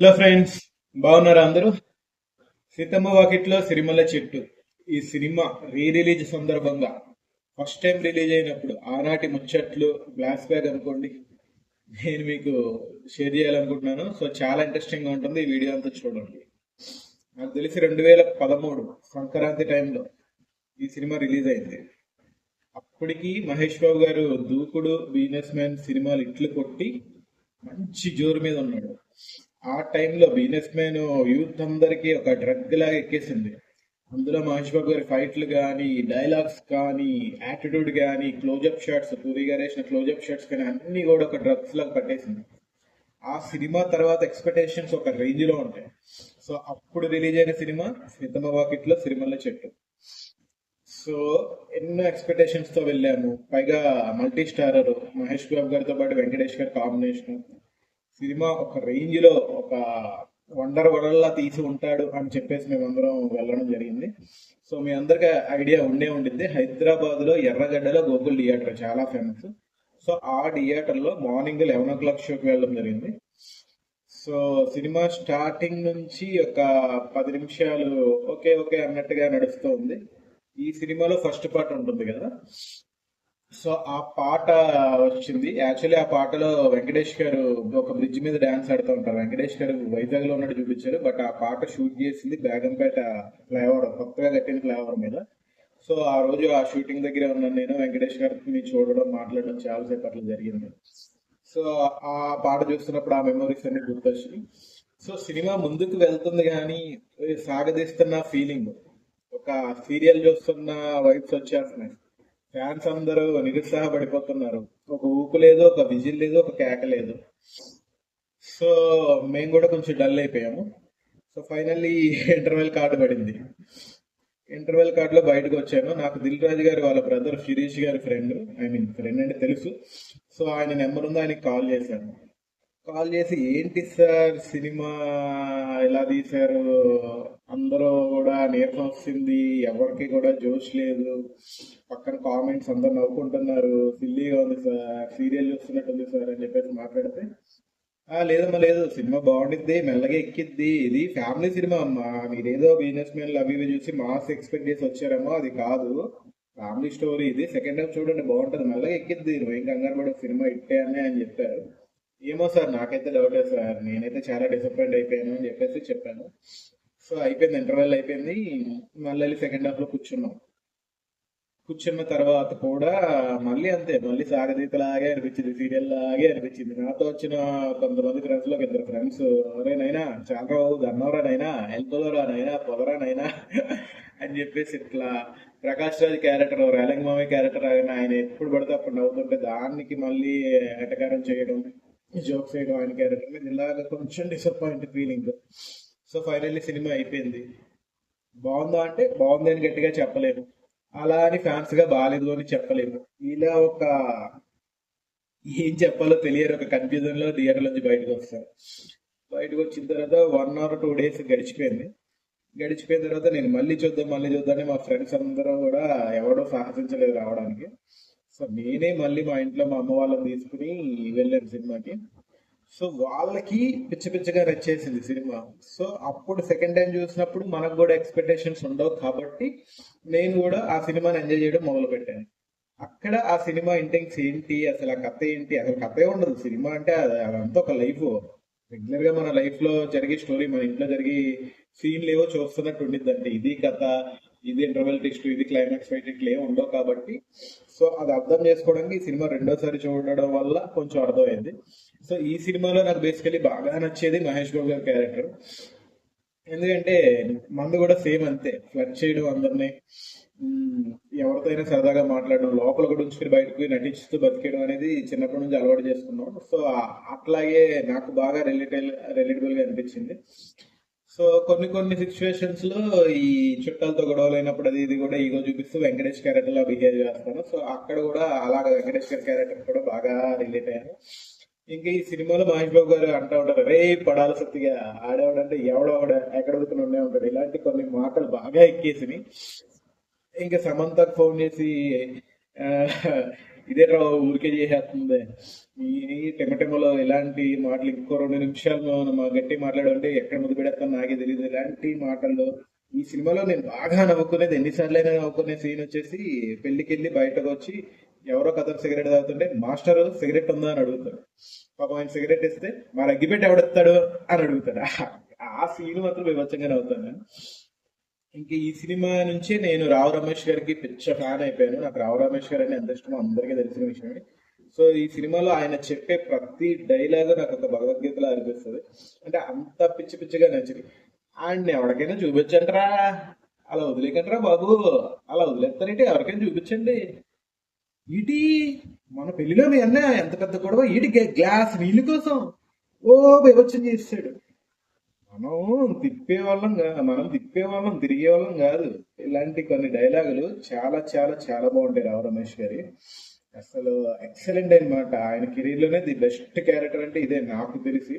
Hello friends బాగున్నారా అందరూ? సీతమ్మ వాకిట్లో సిరిమల చెట్టు. ఈ సినిమా రీ రిలీజ్ సందర్భంగా ఫస్ట్ టైం రిలీజ్ అయినప్పుడు ఆనాటి ముచ్చట్లు గ్లాస్ బ్యాగ్ అనుకోండి నేను మీకు షేర్ చేయాలనుకుంటున్నాను. సో చాలా ఇంట్రెస్టింగ్గా ఉంటుంది ఈ వీడియో అంతా చూడండి. నాకు తెలిసి రెండు వేల పదమూడు సంక్రాంతి టైంలో ఈ సినిమా రిలీజ్ అయింది. అప్పటికి మహేష్ బాబు గారు దూకుడు బిజినెస్ మ్యాన్ సినిమాలు ఇట్లు కొట్టి మంచి జోరు మీద ఉన్నాడు. ఆ టైంలో బిజినెస్ మ్యాన్ యూత్ అందరికీ ఒక డ్రగ్ లాగా ఎక్కేసింది. అందులో మహేష్ బాబు గారి ఫైట్లు కానీ డైలాగ్స్ కానీ యాటిట్యూడ్ కానీ క్లోజప్ షాట్స్ పూరి గారు వేసిన క్లోజప్ షాట్స్ కానీ అన్ని కూడా ఒక డ్రగ్స్ లాగా పట్టేసింది. ఆ సినిమా తర్వాత ఎక్స్పెక్టేషన్స్ ఒక రేంజ్లో ఉంటాయి. సో అప్పుడు రిలీజ్ అయిన సినిమా సీతమ్మ వాకిట్లో సిరిమల్ల చెట్టు. సో ఎన్నో ఎక్స్పెక్టేషన్స్తో వెళ్ళాము. పైగా మల్టీ స్టారర్ మహేష్ బాబు గారితో పాటు వెంకటేష్ గారి కాంబినేషన్. సినిమా ఒక రేంజ్లో ఒక వండర్ వరల్లా తీసి ఉంటాడు అని చెప్పేసి మేమందరం వెళ్ళడం జరిగింది. సో మీ అందరికి ఐడియా ఉండే ఉండింది హైదరాబాద్లో ఎర్రగడ్డలో గోకుల్ థియేటర్ చాలా ఫేమస్. సో ఆ థియేటర్లో మార్నింగ్ లెవెన్ ఓ క్లాక్ షోకి వెళ్ళడం జరిగింది. సో సినిమా స్టార్టింగ్ నుంచి ఒక పది నిమిషాలు ఓకే ఓకే అన్నట్టుగా నడుస్తూ ఉంది ఈ సినిమాలో ఫస్ట్ పార్ట్ ఉంటుంది కదా? సో ఆ పాట వచ్చింది. యాక్చువల్లీ ఆ పాటలో వెంకటేష్ గారు ఒక బ్రిడ్జ్ మీద డాన్స్ ఆడుతూ ఉంటారు. వెంకటేష్ గారు వైజాగ్లో ఉన్నట్టు చూపించారు. బట్ ఆ పాట షూట్ చేసింది బేగంపేట ఫ్లైఓవర్ కొత్తగా కట్టిన ఫ్లైఓవర్ మీద. సో ఆ రోజు ఆ షూటింగ్ దగ్గర ఉన్నాను నేను. వెంకటేష్ గారిని చూడడం మాట్లాడడం చాలా అట్లా జరిగింది. సో ఆ పాట చూస్తున్నప్పుడు ఆ మెమరీస్ అన్ని గుర్తొచ్చాయి సో సినిమా ముందుకు వెళ్తుంది కానీ సాగదీస్తున్న ఫీలింగ్ ఒక సీరియల్ చూస్తున్న వైబ్స్ వచ్చేస్తున్నాయి. ఫ్యాన్స్ అందరూ నిరుత్సాహపడిపోతున్నారు. ఒక ఊపు లేదు ఒక విజిల్ లేదు ఒక కేక లేదు. సో మేము కూడా కొంచెం డల్ అయిపోయాము. సో ఫైనల్లీ ఇంటర్వెల్ కార్డు పడింది. ఇంటర్వెల్ కార్డులో బయటకు వచ్చాను. నాకు దిల్ రాజు గారు వాళ్ళ బ్రదర్ శిరీష్ గారి ఫ్రెండ్ ఐ మీన్ ఫ్రెండ్ అంటే తెలుసు. సో ఆయన నెంబర్ ఉందో? ఆయనకి కాల్ చేశాను. కాల్ చేసి ఏంటి సార్ సినిమా ఎలా తీశారు? అందరూ కూడా నీరసం వచ్చింది ఎవరికి కూడా జోష్ లేదు. పక్కన కామెంట్స్ అందరు నవ్వుకుంటున్నారు. సిల్లీగా ఉంది సార్ సీరియల్ చూస్తున్నట్టుంది సార్ అని చెప్పేసి మాట్లాడితే లేదమ్మా లేదు సినిమా బాగుండిద్ది మెల్లగా ఎక్కిద్ది. ఇది ఫ్యామిలీ సినిమా అమ్మా. మీరేదో బిజినెస్ మెన్ అవి ఇవి చూసి మాస్ ఎక్స్పెక్ట్ చేసి వచ్చారేమో అది కాదు. ఫ్యామిలీ స్టోరీ ఇది. సెకండ్ హాఫ్ చూడండి బాగుంటుంది. మెల్లగా ఎక్కిద్ది. నువ్వు కంగారు కూడా సినిమా ఇట్టే అని అని చెప్పారు. ఏమో సార్ నాకైతే డౌటే సార్. నేనైతే చాలా డిసప్పాయింట్ అయిపోయాను అని చెప్పేసి చెప్పాను. సో అయిపోయింది ఇంటర్వెల్ అయిపోయింది. మళ్ళీ సెకండ్ హాఫ్లో కూర్చున్నాం. కూర్చున్న తర్వాత కూడా మళ్ళీ అంతే మళ్ళీ సాగదీతలాగే అనిపించింది సీరియల్ లాగే అనిపించింది. నాతో వచ్చిన కొంతమంది ఫ్రెండ్స్లో ఇద్దరు ఫ్రెండ్స్ అరే నైనా చాలా రోజు అన్నవరా నైనా వెళ్ళిపోదరా నైనా పొదరా నైనా అని చెప్పేసి ఇట్లా ప్రకాష్ రాజ్ క్యారెక్టర్ రేలంగమామి క్యారెక్టర్ ఆయన ఆయన ఎప్పుడు పడితే అప్పుడు నవ్వుతుంటే దానికి మళ్ళీ ఎటకారం చేయడం జోక్స్ చేయడం ఆయన క్యారెక్టర్ మీద ఇలాగ కొంచెం disappoint feeling so finally cinema అయిపోయింది. బాగుందా అంటే బాగుంది అని గట్టిగా చెప్పలేము. అలా అని ఫ్యాన్స్గా బాగాలేదు అని చెప్పలేము. ఇలా ఒక ఏం చెప్పాలో తెలియదు ఒక కన్ఫ్యూజన్లో థియేటర్ నుంచి బయటకు వస్తాను బయటకు వచ్చిన తర్వాత వన్ అవర్ టూ డేస్ గడిచిపోయింది. గడిచిపోయిన తర్వాత నేను మళ్ళీ చూద్దాం మళ్ళీ చూద్దాం మా ఫ్రెండ్స్ అందరూ కూడా ఎవడో సాహసించలేదు రావడానికి. సో నేనే మళ్ళీ మా ఇంట్లో మా అమ్మ వాళ్ళని తీసుకుని వెళ్ళాను సినిమాకి. సో వాళ్ళకి పిచ్చి పిచ్చిగా రచ్చేసింది సినిమా. సో అప్పుడు సెకండ్ టైం చూసినప్పుడు మనకు కూడా ఎక్స్పెక్టేషన్స్ ఉండవు కాబట్టి నేను కూడా ఆ సినిమాని ఎంజాయ్ చేయడం మొదలు పెట్టాను అక్కడ ఆ సినిమా ఇంటెన్స్ ఏంటి? అసలు ఆ కథ ఏంటి? అసలు కథే ఉండదు. సినిమా అంటే అది- అదంతా ఒక లైఫ్ రెగ్యులర్గా మన లైఫ్లో జరిగే స్టోరీ మన ఇంట్లో జరిగే సీన్లు ఏవో చూస్తున్నట్టు ఉండిద్ది ఇది కథ ఇది ఇంటర్వెల్ టెస్ట్ ఇది క్లైమాక్స్ ఫైట్ ఇట్లా ఏమి ఉండవు కాబట్టి. సో అది అర్థం చేసుకోవడానికి ఈ సినిమా రెండోసారి చూడడం వల్ల కొంచెం అర్థమైంది. సో ఈ సినిమాలో నాకు బేసికలీ బాగా నచ్చేది మహేష్ బాబు గారి క్యారెక్టర్ ఎందుకంటే మందు కూడా సేమ్ అంతే. ఫ్లడ్ చేయడం అందరినీ ఎవరితోనైనా ఎవరితో అయినా సరదాగా మాట్లాడడం లోపల కూడా ఉంచుకుని బయటకు నటించుతూ నటిస్తూ బతికేయడం అనేది చిన్నప్పటి నుంచి అలవాటు చేసుకున్నాం. సో అట్లాగే నాకు బాగా రిలేటబుల్ రిలేటబుల్గా అనిపించింది. సో కొన్ని కొన్ని సిచ్యువేషన్స్లో ఈ చుట్టాలతో గొడవలు అయినప్పుడు అది ఇది కూడా ఈగో చూపిస్తూ వెంకటేష్ క్యారెక్టర్ లా బిహేవ్ చేస్తాను సో అక్కడ కూడా అలాగా వెంకటేష్ గారి క్యారెక్టర్ కూడా బాగా రిలేట్ అయ్యాను ఇంకా ఈ సినిమాలో మహేష్ బాబు గారు అంటూ ఉంటారు రే పడాల సత్తిగా ఆడేవాడంటే ఎవడోవాడ ఎక్కడ వదుకుని ఉండే ఉంటాడు. ఇలాంటి కొన్ని మాటలు బాగా ఎక్కేసినాయి. ఇంకా సమంతకు ఫోన్ చేసి ఇదే రా ఊరికే చేసేస్తుంది. ఈ టెమటెమలో ఇలాంటి మాటలు ఇంకో రెండు నిమిషాలు మా గట్టి మాట్లాడంటే ఎక్కడ ముద్దు పెడతాను నాకే తెలియదు ఇలాంటి మాటల్లో? ఈ సినిమాలో నేను బాగా నవ్వుకునేది ఎన్నిసార్లు అయినా నవ్వుకునే సీన్ వచ్చేసి పెళ్ళికి వెళ్ళి బయటకు వచ్చి ఎవరో కథ సిగరెట్ తాగుతుంటే మాస్టర్ సిగరెట్ ఉందా? అని అడుగుతాడు. పాపం ఆయన సిగరెట్ ఇస్తే మా అగ్గిపెట్టి ఎవడెత్తాడు అని అడుగుతాడు. ఆ సీన్ మాత్రం వివచ్చంగా నవ్వుతాను నేను. ఇంక ఈ సినిమా నుంచే నేను రావు రమేష్ గారికి పిచ్చ ఫ్యాన్ అయిపోయాను. నాకు రావు రమేష్ గారు అంటే ఎంత ఇష్టమో అందరికీ తెలిసిన విషయమే సో ఈ సినిమాలో ఆయన చెప్పే ప్రతి డైలాగ్ నాకు ఒక భగవద్గీతలా అనిపిస్తుంది. అంటే అంత పిచ్చి పిచ్చిగా నచ్చింది. అండ్ ఎవరికైనా చూపించండిరా అలా వదిలేకండిరా బాబు అలా వదిలేస్తారంటే ఎవరికైనా చూపించండి. ఇటీ మన పెళ్ళిలో మీ అన్న ఎంత పెద్ద గొడవ ఇటు గ్లాస్ నీళ్ళు కోసం ఓ బీభత్సం చేస్తాడు. మనం తిప్పే వాళ్ళం కాదు మనం తిప్పే వాళ్ళం తిరిగే వాళ్ళం కాదు. ఇలాంటి కొన్ని డైలాగులు చాలా చాలా చాలా బాగుంటాయి రావు రమేష్ గారి. అసలు ఎక్సలెంట్ అనమాట ఆయన కెరీర్లోనే ది బెస్ట్ క్యారెక్టర్ అంటే ఇదే నాకు తెలిసి.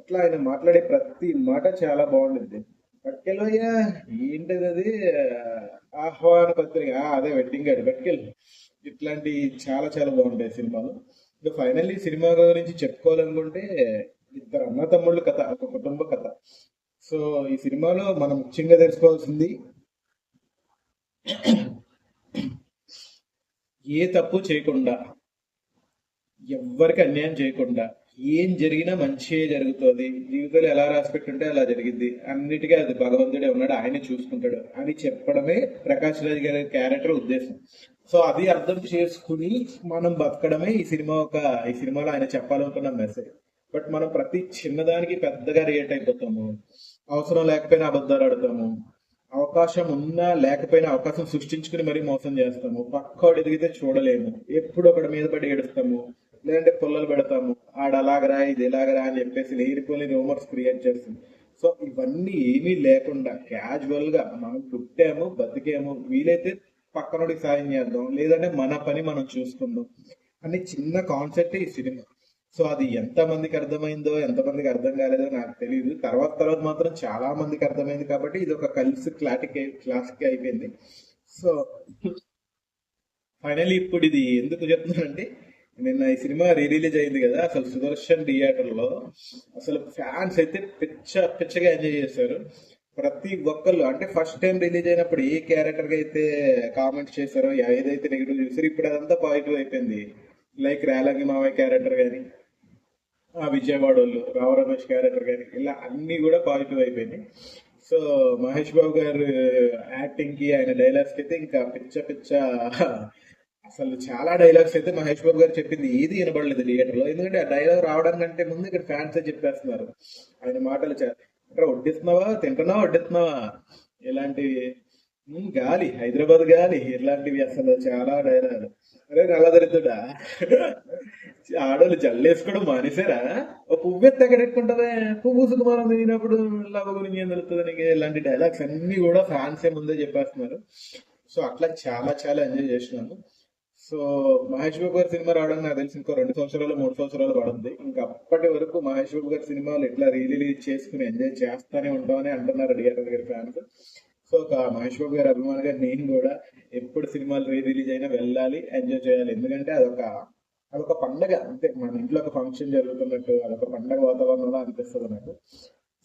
అట్లా ఆయన మాట్లాడే ప్రతి మాట చాలా బాగుంటుంది. పట్టుకెళ్ళయ్యా ఏంటిది అది? ఆహ్వాన పత్రిక. ఆ, అదే వెడ్డింగ్ కార్డు పట్టుకెళ్ళు ఇట్లాంటి చాలా చాలా బాగుంటాయి సినిమాలు. ఇంకా ఫైనల్లీ సినిమా గురించి చెప్పుకోవాలనుకుంటే ఇద్దరు అన్న తమ్ముళ్ళ కథ ఒక కుటుంబ కథ సో ఈ సినిమాలో మనం ముఖ్యంగా తెలుసుకోవాల్సింది ఏ తప్పు చేయకుండా ఎవ్వరికి అన్యాయం చేయకుండా ఏం జరిగినా మంచిగా జరుగుతుంది. జీవితంలో ఎలా రాసిపెట్టుంటే అలా జరిగింది. అన్నిటికీ అది భగవంతుడే ఉన్నాడు ఆయనే చూసుకుంటాడు అని చెప్పడమే ప్రకాష్ రాజ్ గారి క్యారెక్టర్ ఉద్దేశం. సో అది అర్థం చేసుకుని మనం బతకడమే ఈ సినిమా ఒక ఈ సినిమాలో ఆయన చెప్పాలనుకున్న మెసేజ్. బట్ మనం ప్రతి చిన్నదానికి పెద్దగా రియేట్ అయిపోతాము. అవసరం లేకపోయినా అబద్ధాలు ఆడతాము. అవకాశం ఉన్నా లేకపోయినా అవకాశం సృష్టించుకుని మరీ మోసం చేస్తాము. పక్కోడు ఎదిగితే చూడలేము. ఎప్పుడు ఒకటి మీద పడి ఏడుస్తాము. లేదంటే పుల్లలు పెడతాము. ఆడ అలాగరా ఇది ఎలాగరా అని చెప్పేసి లేనిపోని రూమర్స్ క్రియేట్ చేస్తుంది సో ఇవన్నీ ఏమీ లేకుండా క్యాజువల్గా మనం పుట్టాము బతికేము. వీలైతే పక్కనోడికి సాయం చేద్దాం. లేదంటే మన పని మనం చూసుకుందాం. అని చిన్న కాన్సెప్ట్ ఈ సినిమా. సో అది ఎంత మందికి అర్థమైందో ఎంత మందికి అర్థం కాలేదో నాకు తెలియదు తర్వాత తర్వాత మాత్రం చాలా మందికి అర్థమైంది కాబట్టి ఇది ఒక కలిసి క్లాటిక్ క్లాసిక్ అయిపోయింది. సో ఫైనల్లీ ఇప్పుడు ఇది ఎందుకు చెప్తున్నానంటే నిన్న ఈ సినిమా రీ రిలీజ్ అయింది కదా అసలు సుదర్శన్ థియేటర్లో అసలు ఫ్యాన్స్ అయితే పిచ్చ పిచ్చగా ఎంజాయ్ చేశారు. ప్రతి ఒక్కళ్ళు అంటే ఫస్ట్ టైం రిలీజ్ అయినప్పుడు ఏ క్యారెక్టర్ అయితే కామెంట్స్ చేశారో ఏదైతే నెగిటివ్ చేశారో ఇప్పుడు అదంతా పాజిటివ్ అయిపోయింది. లైక్ రేలంగి మామయ్య క్యారెక్టర్ కానీ విజయవాడ వాళ్ళు రావు రమేష్ క్యారెక్టర్ కానీ ఇలా అన్నీ కూడా పాజిటివ్ అయిపోయినాయి. సో మహేష్ బాబు గారు యాక్టింగ్కి ఆయన డైలాగ్స్కి అయితే ఇంకా పిచ్చ పిచ్చ అసలు చాలా డైలాగ్స్ అయితే మహేష్ బాబు గారు చెప్పింది. ఏది వినబడలేదు థియేటర్లో. ఎందుకంటే ఆ డైలాగ్ రావడానికంటే ముందు ఇక్కడ ఫ్యాన్స్ చెప్పేస్తున్నారు. ఆయన మాటలు చా- ఇక్కడ వడ్డిస్తున్నావా? తింటున్నావా? వడ్డిస్తున్నావా? ఇలాంటివి గాలి హైదరాబాద్ గాలి ఇలాంటివి అసలు చాలా డైలాగ్ అరే నల్లదరిద్దుడా? ఆడోళ్ళు జల్లేసుకోవడం మానేసారా ఓ పువ్వు ఎత్తి పువ్వు సుకుమారం తిరిగినప్పుడు లవ్ గురించి ఏం తెలుస్తుంది నీకు? ఇలాంటి డైలాగ్స్ అన్ని కూడా ఫ్యాన్స్ ముందే చెప్పేస్తున్నారు. సో అట్లా చాలా చాలా ఎంజాయ్ చేసినాము సో మహేష్ బాబు గారి సినిమా రావడం నాకు తెలిసి ఇంకో రెండు సంవత్సరాలు మూడు సంవత్సరాలు పడుతుంది ఇంకా అప్పటి వరకు మహేష్ బాబు గారి సినిమాలు ఎట్లా రిలీజ్ చేసుకుని ఎంజాయ్ చేస్తానే ఉంటామని అంటున్నారు డిఆర్ఎల్ గారి ఫ్యాన్స్ సో ఒక మహేష్ బాబు గారి అభిమానిగా నేను కూడా ఎప్పుడు సినిమాలు రీ రిలీజ్ అయినా వెళ్ళాలి ఎంజాయ్ చేయాలి. ఎందుకంటే అదొక అదొక పండగ. అంతే మన ఇంట్లో ఒక ఫంక్షన్ జరుగుతున్నట్టు అదొక పండగ వాతావరణంలో అనిపిస్తుంది నాకు.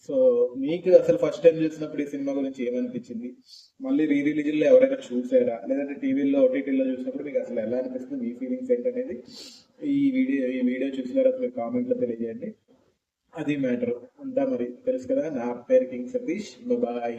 సో మీకు అసలు ఫస్ట్ టైం చూసినప్పుడు ఈ సినిమా గురించి ఏమనిపించింది? మళ్ళీ రీ రిలీజ్లో ఎవరైనా చూసారా? లేదంటే టీవీలో ఓటీటీలో చూసినప్పుడు మీకు అసలు ఎలా అనిపిస్తుంది? మీ ఫీలింగ్స్ ఏంటనేది ఈ వీడియో ఈ వీడియో చూసినారా? మీరు కామెంట్లో తెలియజేయండి. అది మ్యాటర్ ఉంటా మరి తెలుసు కదా? నా పేరు కింగ్ సతీష్. బాయ్